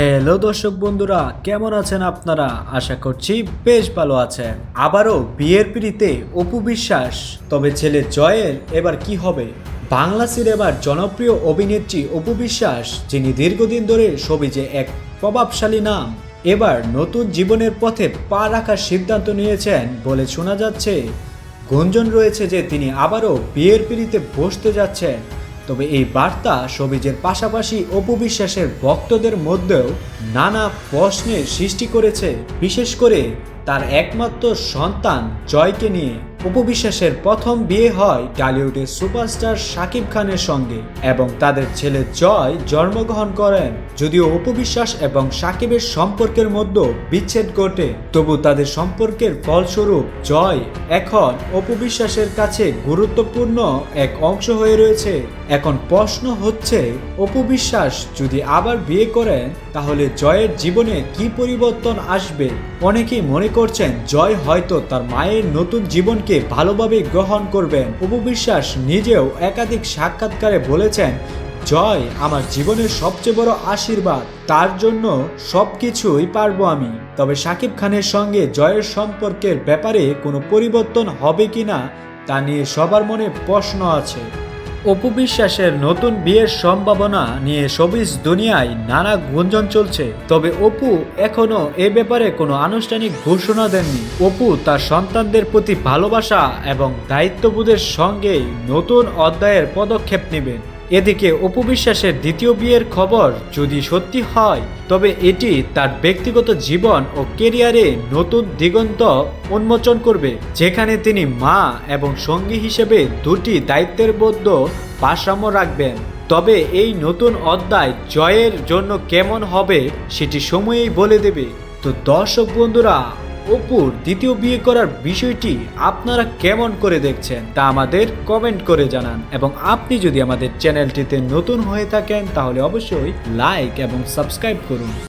Hello দর্শক বন্ধুরা, কেমন আছেন আপনারা? আশা করছি বেশ ভালো আছেন। আবারও বিয়ের পিড়িতে অপু বিশ্বাস। তবে ছেলে জয়ের এবার কি হবে? বাংলা সিনেমার জনপ্রিয় অভিনেত্রী অপু বিশ্বাস, যিনি দীর্ঘদিন ধরে সবিজে এক প্রভাবশালী নাম, এবার নতুন জীবনের পথে পা রাখার সিদ্ধান্ত নিয়েছেন বলে শোনা যাচ্ছে। গুঞ্জন রয়েছে যে তিনি আবারও বিয়ের পিড়িতে বসতে যাচ্ছেন। তবে এই বার্তা সবিজের পাশাপাশি অপবিশ্বাসের ভক্তদের মধ্যেও নানা প্রশ্নের সৃষ্টি করেছে, বিশেষ করে তার একমাত্র সন্তান জয়কে নিয়ে। উপবিশ্বাসের প্রথম বিয়ে হয় টলিউডের সুপারস্টার শাকিব খানের সঙ্গে এবং তাদের ছেলে জয় জন্মগ্রহণ করেন। যদিও অপু বিশ্বাস এবং শাকিবের সম্পর্কের মধ্যে বিচ্ছেদ ঘটে, তবু তাদের সম্পর্কের ফলস্বরূপ জয় এখন অপু বিশ্বাসের কাছে গুরুত্বপূর্ণ এক অংশ হয়ে রয়েছে। এখন প্রশ্ন হচ্ছে, অপু বিশ্বাস, যদি আবার বিয়ে করেন, তাহলে জয়ের জীবনে কি পরিবর্তন আসবে? অনেকেই মনে করছেন, জয় হয়তো তার মায়ের নতুন জীবনকে ভালোভাবে গ্রহণ করবেন। অপু বিশ্বাস নিজেও একাধিক সাক্ষাৎকারে বলেছেন, জয় আমার জীবনের সবচেয়ে বড় আশীর্বাদ। তার জন্য সব কিছুই পারব আমি। তবে শাকিব খানের সঙ্গে জয়ের সম্পর্কের ব্যাপারে কোনো পরিবর্তন হবে কিনা, তা নিয়ে সবার মনে প্রশ্ন আছে। অপু বিশ্বাসের নতুন বিয়ের সম্ভাবনা নিয়ে সবিজ দুনিয়ায় নানা গুঞ্জন চলছে। তবে অপু এখনও এ ব্যাপারে কোনো আনুষ্ঠানিক ঘোষণা দেননি। অপু তার সন্তানদের প্রতি ভালোবাসা এবং দায়িত্ববোধের সঙ্গে নতুন অধ্যায়ের পদক্ষেপ নেবেন। এদিকে অপু বিশ্বাসের দ্বিতীয় বিয়ের খবর যদি সত্যি হয়, তবে এটি তার ব্যক্তিগত জীবন ও কেরিয়ারে নতুন দিগন্ত উন্মোচন করবে, যেখানে তিনি মা এবং সঙ্গী হিসেবে দুটি দায়িত্বের মধ্য ভারসাম্য রাখবেন। তবে এই নতুন অধ্যায় জয়ের জন্য কেমন হবে, সেটি সময়েই বলে দেবে। তো দর্শক বন্ধুরা অপুর দ্বিতীয় বিয়ে করার বিষয়টি আপনারা কেমন করে দেখছেন তা আমাদের কমেন্ট করে জানান। এবং আপনি যদি আমাদের চ্যানেলটিতে নতুন হয়ে থাকেন, তাহলে অবশ্যই লাইক এবং সাবস্ক্রাইব করুন।